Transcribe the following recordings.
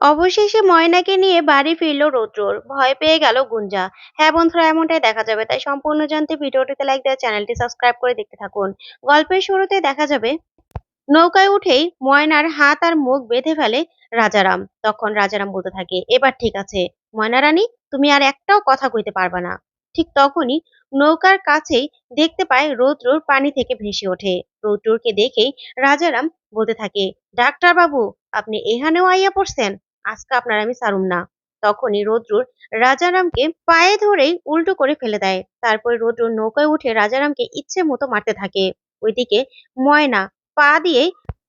অবশেষে ময়নাকে নিয়ে বাড়ি ফিরল রৌদ্রর। ভয় পেয়ে গেল গুঞ্জা। হ্যাঁ বন্ধুরা, এমনটাই দেখা যাবে। তাই সম্পূর্ণ জানতে ভিডিওটিতে লাইক দেওয়া, চ্যানেলটি সাবস্ক্রাইব করে দেখতে থাকুন। গল্পের শুরুতে দেখা যাবে, নৌকায় উঠেই ময়নার হাত আর মুখ বেঁধে ফেলে রাজারাম। তখন রাজারাম বলতে থাকে, এবার ঠিক আছে। ময়না রানী, তুমি আর একটাও কথা কইতে পারবে না। ঠিক তখনই নৌকার কাছেই দেখতে পায় রৌদ্রুর পানি থেকে ভেসে ওঠে। রৌদ্রুরকে দেখেই রাজারাম বলতে থাকে ডাক্তার বাবু আপনি এখানেও আইয়া পড়ছেন? আজকে আপনার আমি সারুম না। তখনই রৌদ্রুর রাজারামকে পায়ে ধরেই উল্টো করে ফেলে দেয়। তারপর রৌদ্রুর নৌকায় উঠে রাজারামকে ইচ্ছে মতো মারতে থাকে। ওইদিকে ময়না পা দিয়ে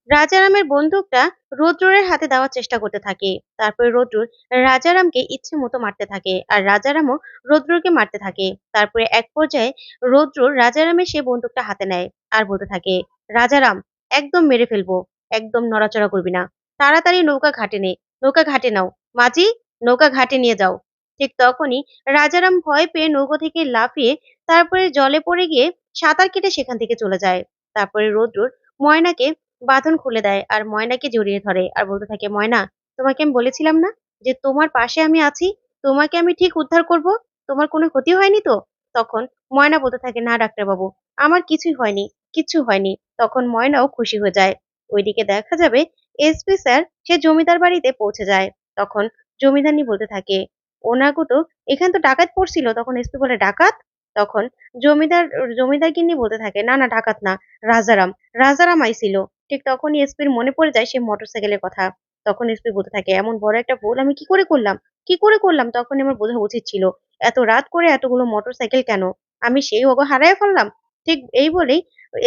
রাজারামের বন্দুকটা রৌদ্রের হাতে দেওয়ার চেষ্টা করতে থাকে। তারপর রৌদ্র রাজারামকে ইচ্ছে মতো মারতে থাকে আর রাজারামও রৌদ্রকে মারতে থাকে। তারপরে এক পর্যায়ে রৌদ্র রাজারামের সে বন্দুকটা হাতে নেয় আর বলতে থাকে, রাজারাম, একদম মেরে ফেলব। একদম নড়াচড়া করবি না। তাড়াতাড়ি নৌকা ঘাটে নে। নৌকা ঘাটে নাও। মাঝি, নৌকা ঘাটে নিয়ে যাও। ঠিক তখনই রাজারাম ভয় পেয়ে নৌকা থেকে লাফিয়ে তারপরে জলে পড়ে গিয়ে সাঁতার কেটে সেখান থেকে চলে যায়। তারপরে রৌদ্র ময়নাকে বাঁধন খুলে দেয় আর ময়নাকে জড়িয়ে ধরে আর বলতে থাকে, ময়না, তোমাকে আমি বলেছিলাম না যে তোমার পাশে আমি আছি? তোমাকে আমি ঠিক উদ্ধার করব? তোমার কোনো ক্ষতি হয়নি তো? তখন ময়না বলতে থাকে, না, ডাক্তারবাবু, আমার কিছুই হয়নি, কিচ্ছু হয়নি। তখন ময়নাও খুশি হয়ে যায়। ওইদিকে দেখা যাবে এসপি স্যার, সে জমিদার বাড়িতে পৌঁছে যায়। তখন জমিদারনি বলতে থাকে, ওনাগো তো, এখান তো ডাকাত পড়ছিল। তখন এসপি বলে, ডাকাত? তখন জমিদার জমিদার গিন্নি বলতে থাকে, না না, ডাকাত না, রাজারাম রাজারাম আইছিল। ঠিক তখনই এসপির মনে পড়ে যায় সে মোটরসাইকেলের কথা। তখন এসপি বলতে থাকে, এমন বড় একটা ভুল আমি কি করে করলাম? কি করে করলাম? তখন আমার বোঝা উচিত ছিল, এত রাত করে এতগুলো মোটরসাইকেল কেন? আমি সেই ওগো হারায় ফেললাম? ঠিক এই বলেই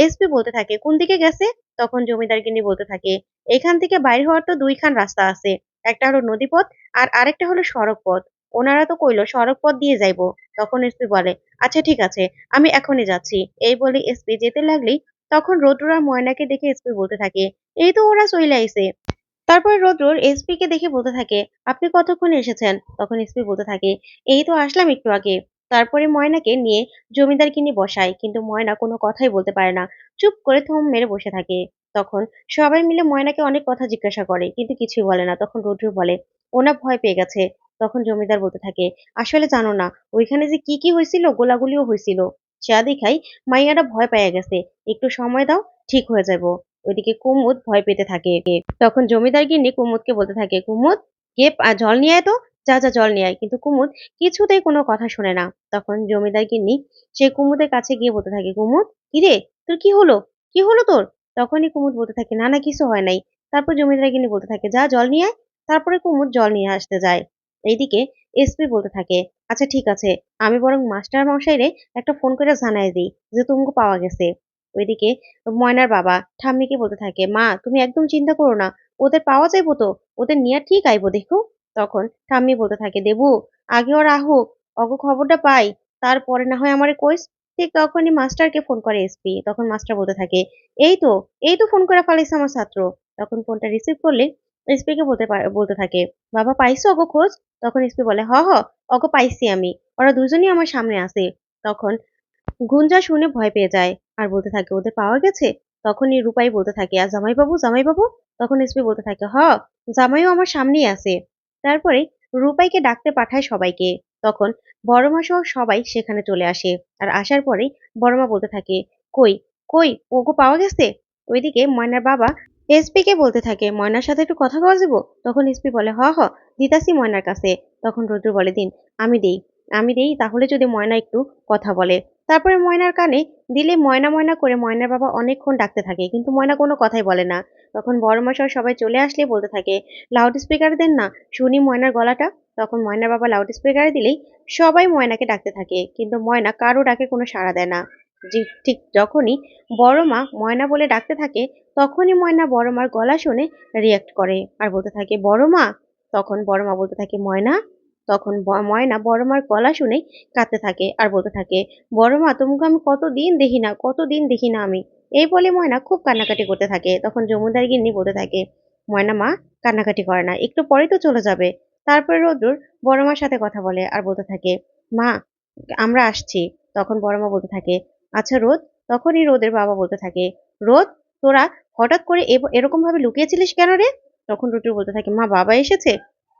এসপি বলতে থাকে, কোন দিকে গেছে? তখন জমিদার গিন্নি বলতে থাকে, এখান থেকে বাইরে হওয়ার তো দুইখান রাস্তা আছে, একটা হলো নদীপথ আর আরেকটা হলো সড়ক পথ ওনারা তো কইলো সড়ক পথ দিয়ে যাইবো। তখন এসপি বলে আচ্ছা ঠিক আছে, আমি এখনই যাচ্ছি। এই বলে এসপি যেতে লাগলেই তখন রৌদ্র আর ময়নাকে দেখে এসপি বলতে থাকে, এই তো ওরা চলে আইছে। তারপরে রৌদ্রর এসপি কে দেখে বলতে থাকে, আপনি কতক্ষণ এসেছেন? তখন এসপি বলতে থাকে, এই তো আসলাম একটু আগে। তারপরে ময়নাকে নিয়ে জমিদারকে নিয়ে বসায়, কিন্তু ময়না কোনো কথাই বলতে পারে না। চুপ করে থম মেরে বসে থাকে। তখন সবাই মিলে ময়নাকে অনেক কথা জিজ্ঞাসা করে, কিন্তু কিছুই বলে না। তখন রৌদ্র বলে, ওনা ভয় পেয়ে গেছে। তখন জমিদার বলতে থাকে, আসলে জানো না, ওইখানে যে কি কি হয়েছিল গোলাগুলিও হয়েছিল চা দেখাই মাইয়াটা ভয় পেয়ে গেছে। একটু সময় দাও, ঠিক হয়ে যাব ওইদিকে কুমুদ ভয় পেতে থাকে। তখন জমিদার গিন্নি কুমুদকে বলতে থাকে, কুমুদ কে জল নিয়ে তো। যা যা জল নিয়ে আয়। কিন্তু কুমুদ কিছুতেই কোনো কথা শোনে না। তখন জমিদার গিন্নি সে কুমুদের কাছে গিয়ে বলতে থাকে, কুমুদ, কিরে, তোর কি হলো? কি হলো তোর? তখনই কুমুদ বলতে থাকে, না না, কিছু হয় নাই। তারপর জমিদার গিন্নি বলতে থাকে, যা, জল নিয়ে আয়। তারপরে কুমুদ জল নিয়ে আসতে যায়। এইদিকে এসপি বলতে থাকে আচ্ছা ঠিক আছে, আমি বরং মাস্টার মশাইরে একটা ফোন করে জানাই দিই যে তুমকে পাওয়া গেছে। ওইদিকে ময়নার বাবা ঠাম্মিকে বলতে থাকে, মা, তুমি একদম চিন্তা করো না, ওদের পাওয়া যাইবো তো? ওদের নিয়ে ঠিক আইবো দেখো? তখন ঠাম্মি বলতে থাকে, দেবু আগে ওরা আহুক অগ খবরটা পাই, তারপরে না হয় আমারে কইস? ঠিক তখনই মাস্টারকে ফোন করে এসপি তখন মাস্টার বলতে থাকে, এই তো এই তো ফোন করে ফেলাইছে আমার ছাত্র। তখন ফোনটা রিসিভ করলে এসপি কে বলতে বলতে থাকে, বাবা পাইছো অগো খোঁজ? তখন এসপি বলে, হ হ, অগো পাইছি আমি, ওরা দুজনই আমার সামনে আসে তখন গুঞ্জা শুনে ভয় পেয়ে যায় আর বলতে থাকে, ওদের পাওয়া গেছে? তখনই রূপাই বলতে থাকে, আর জামাইবাবু জামাইবাবু? তখন এসপি বলতে থাকে, হ, জামাইও আমার সামনেই আছে। তারপরে রূপাইকে ডাকতে পাঠায় সবাইকে। তখন বড়মা সহ সবাই সেখানে চলে আসে আর আসার পরেই বড়মা বলতে থাকে, কই কই, ওগো পাওয়া গেছে? ওইদিকে ময়নার বাবা এসপি কে বলতে থাকে, ময়নার সাথে একটু কথা কওয়া যাব? তখন এসপি বলে, হ হ দিতাসি ময়নার কাছে। তখন রুদ্র বলে, দিন, আমি দেই আমি দেই, তাহলে যদি ময়না একটু কথা বলে। তারপরে ময়নার কানে দিলে ময়না ময়না করে ময়নার বাবা অনেকক্ষণ ডাকতে থাকে, কিন্তু ময়না কোনো কথাই বলে না। তখন বড় মশাই সবাই চলে আসলে বলতে থাকে লাউড স্পিকার দেন না, শুনি ময়নার গলাটা। তখন ময়নার বাবা লাউড স্পিকারে দিলেই সবাই ময়নাকে ডাকতে থাকে, কিন্তু ময়না কারও ডাকে কোনো সাড়া দেয় না। ঠিক যখনই বড় মা ময়না বলে ডাকতে থাকে, তখনই ময়না বড় মার গলা শুনে রিয়াক্ট করে আর বলতে থাকে, বড় মা? তখন বড় মা বলতে থাকে, ময়না তখন ময়না বড় মার গলা শুনেই কাঁদতে থাকে আর বলতে থাকে বড় মা তোমাকে আমি কতদিন দেখি না, কতদিন দেখি না আমি? এই বলে ময়না খুব কান্নাকাটি করতে থাকে। তখন জমিদার গিন্নি বলতে থাকে, ময়না মা, কান্নাকাটি করে না, একটু পরেই তো চলে যাবে। তারপরে রোদ্রুর বড় মার সাথে কথা বলে আর বলতে থাকে, মা, আমরা আসছি। তখন বড় মা বলতে থাকে আচ্ছা রোদ? তখনই রোদের বাবা বলতে থাকে, রোদ, তোরা হঠাৎ করে এরকম ভাবে লুকিয়েছিলিস কেন রে? তখন রুটুর বলতে থাকে, মা, বাবা এসেছে?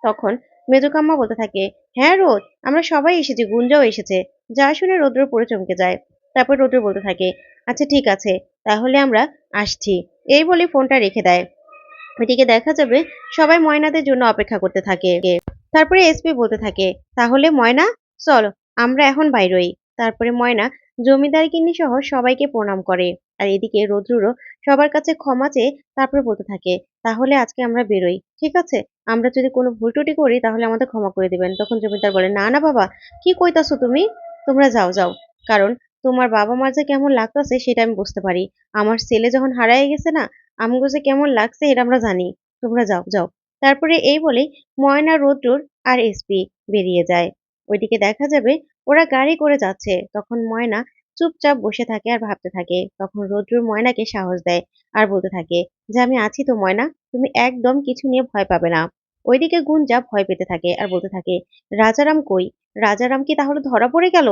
তখন মেজকাম্মা বলতে থাকে হ্যাঁ রোদ, আমরা সবাই এসেছি, গুঞ্জাও এসেছে। যা শুনে রৌদ্র পড়ে চমকে যায়। তারপর রৌদ্র বলতে থাকে আচ্ছা ঠিক আছে, তাহলে আমরা আসছি। এই বলে ফোনটা রেখে দেয়। এটিকে দেখা যাবে সবাই ময়নাদের জন্য অপেক্ষা করতে থাকে। তারপরে এসপি বলতে থাকে, তাহলে ময়না, চলো, আমরা এখন বাইরই। তারপরে ময়না জমিদার কিন্নি সহ সবাইকে প্রণাম করে। আর এদিকে রৌদ্রুরও সবার কাছে ক্ষমা চেয়ে তারপরে বলতে থাকে, তাহলে আজকে আমরা বেরোই। ঠিক আছে, আমরা যদি কোনো ভুল টুটি করি তাহলে আমাদের ক্ষমা করে দিবেন। তখন জমিদার বলে, না না বাবা, কি কইতাছো তুমি? তোমরা যাও যাও। কারণ তোমার বাবা মার যে কেমন লাগতেছে সেটা আমি বুঝতে পারি। আমার ছেলে যখন হারায় গেছে না, আমগো যে কেমন লাগছে এটা আমরা জানি। তোমরা যাও যাও। তারপরে এই বলেই ময়না রৌদ্রুর আর এসপি বেরিয়ে যায়। ওইদিকে দেখা যাবে ওরা গাড়ি করে যাচ্ছে। তখন ময়না চুপচাপ বসে থাকে আর ভাবতে থাকে। তখন রৌদ্রুর ময়নাকে সাহস দেয়। আর বলতে থাকে, যে আমি আছি তো ময়না, তুমি একদম কিছু নিয়ে ভয় পাবে না। ওইদিকে গুঞ্জা ভয় পেতে থাকে আর বলতে থাকে, রাজারাম কই? রাজারাম কি তাহলে ধরা পড়ে গেল?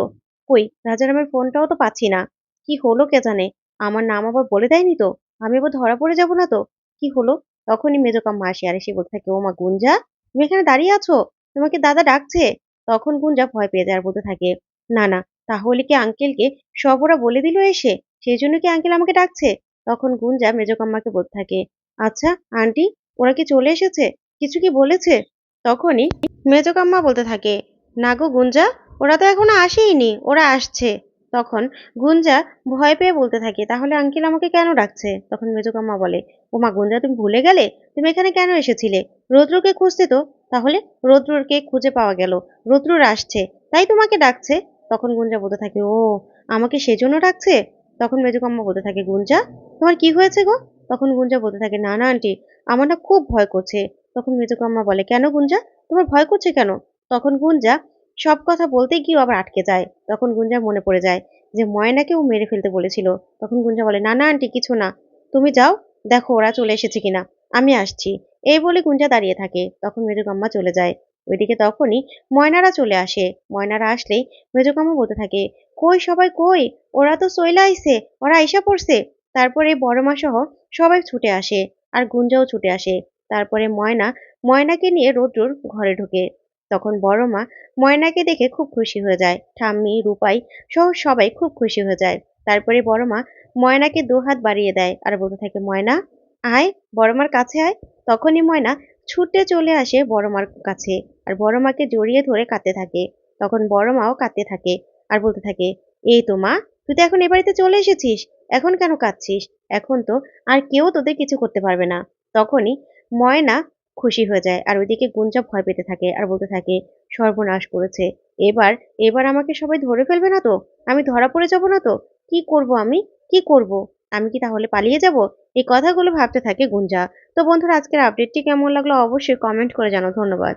কই? রাজারামের ফোনটাও তো পাচ্ছি না। কি হলো কে জানে? আমার নাম আবার বলে দেয়নি তো? আমি আবার ধরা পড়ে যাব না তো? কি হলো? তখনই মেজকাম্মা আসে আর এসে বলতে থাকে, ও মা গুঞ্জা, তুমি এখানে দাঁড়িয়ে আছো? তোমাকে দাদা ডাকছে? তখন গুঞ্জা ভয় পেয়ে যায় আর বলতে থাকে, না না, তাহলে কি আঙ্কেলকে সব ওরা বলে দিল এসে? সেই জন্য কি আঙ্কেল আমাকে ডাকছে? তখন গুঞ্জা মেজকাম্মাকে বলতে থাকে আচ্ছা আন্টি, ওরা কি চলে এসেছে? কিছু কি বলেছে? তখনই মেজকাম্মা বলতে থাকে, না গো গুঞ্জা, ওরা তো এখনও আসেইনি, ওরা আসছে। তখন গুঞ্জা ভয় পেয়ে বলতে থাকে, তাহলে আঙ্কেল আমাকে কেন ডাকছে? তখন মেজকাম্মা বলে, ও মা গুঞ্জা, তুমি ভুলে গেলে? তুমি এখানে কেন এসেছিলে? রৌদ্রকে খুঁজতে তো? তাহলে রৌদ্রকে খুঁজে পাওয়া গেল, রৌদ্রুর আসছে, তাই তোমাকে ডাকছে? তখন গুঞ্জা বলতে থাকে, ও, আমাকে সেজন্য ডাকছে? তখন মেজকাম্মা বলতে থাকে, গুঞ্জা, তোমার কি হয়েছে গো? তখন গুঞ্জা বলতে থাকে, না না আন্টি আমার না খুব ভয় করছে। তখন মেজকাম্মা বলে, কেন গুঞ্জা? তোমার ভয় করছে কেন? তখন গুঞ্জা, সব কথা বলতে গিয়েও আবার আটকে যায়। তখন গুঞ্জা মনে পড়ে যায় যে, ময়নাকেও মেরে ফেলতে বলেছিল। তখন গুঞ্জা বলে, না না আন্টি কিছু না। তুমি যাও, দেখো ওরা চলে এসেছে কিনা। আমি আসছি। এই বলে গুঞ্জা দাঁড়িয়ে থাকে। তখন মেজকাম্মা চলে যায়। ওইদিকে তখনই ময়নারা চলে আসে। ময়নারা আসলেই মেজকাম্মা বলতে থাকে কই সবাই কই? ওরা তো চইলা আইছে, ওরা আইসা পড়ছে। তারপরে বড় মা সহ সবাই ছুটে আসে আর গুঞ্জাও ছুটে আসে। তারপরে ময়না, ময়নাকে নিয়ে রৌদ্রুর ঘরে ঢোকে। তখন বড় মা ময়নাকে দেখে খুব খুশি হয়ে যায়। ঠাম্মি, রূপাই সহ সবাই খুব খুশি হয়ে যায়। তারপরে বড় মা ময়নাকে দু হাত বাড়িয়ে দেয় আর বলতে থাকে, ময়না, আয়, বড় মার কাছে আয়। তখনই ময়না ছুটে চলে আসে বড় মার কাছে আর বড় মাকে জড়িয়ে ধরে কাঁদতে থাকে। তখন বড় মাও কাঁদতে থাকে। আর বলতে থাকে, এই তো মা, তুই তো এখন এ বাড়িতে চলে এসেছিস, এখন কেন কাঁদছিস? এখন তো আর কেউ তোদের কিছু করতে পারবে না। তখনই ময়না খুশি হয়ে যায় আর ওইদিকে গুঞ্জা ভয় পেতে থাকে আর বলতে থাকে, সর্বনাশ করেছে। এবার এবার আমাকে সবাই ধরে ফেলবে না তো? আমি ধরা পড়ে যাব না তো? কি করব আমি? কি করব? আমি কি তাহলে পালিয়ে যাব? এই কথাগুলো ভাবতে থাকে গুঞ্জা। তো বন্ধুরা, আজকের আপডেটটি কেমন লাগল অবশ্যই কমেন্ট করে জানাও। ধন্যবাদ।